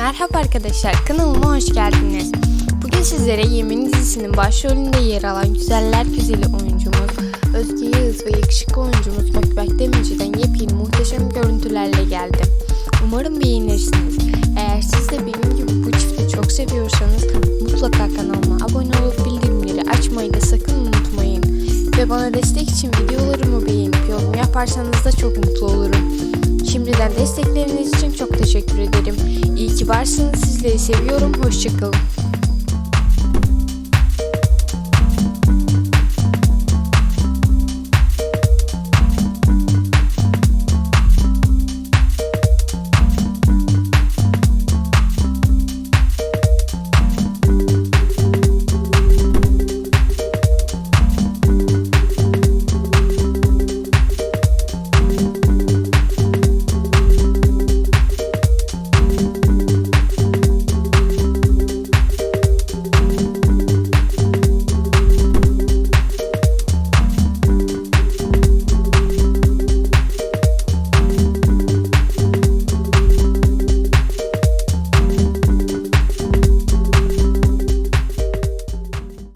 Merhaba arkadaşlar, kanalıma hoş geldiniz. Bugün sizlere Yemin dizisinin başrolünde yer alan güzeller güzeli oyuncumuz Özge Yağız ve yakışıklı oyuncumuz Gökberk Demirci'den yepyeni muhteşem görüntülerle geldim. Umarım beğenirsiniz. Eğer siz de benim gibi bu çifti çok seviyorsanız mutlaka kanalıma abone olup bildirimleri açmayı da sakın unutmayın. Ve bana destek için videolarımı beğenip yorum yaparsanız da çok mutlu olurum. Şimdiden destekleriniz için çok teşekkür ederim. İyi ki varsınız. Sizleri seviyorum. Hoşçakalın.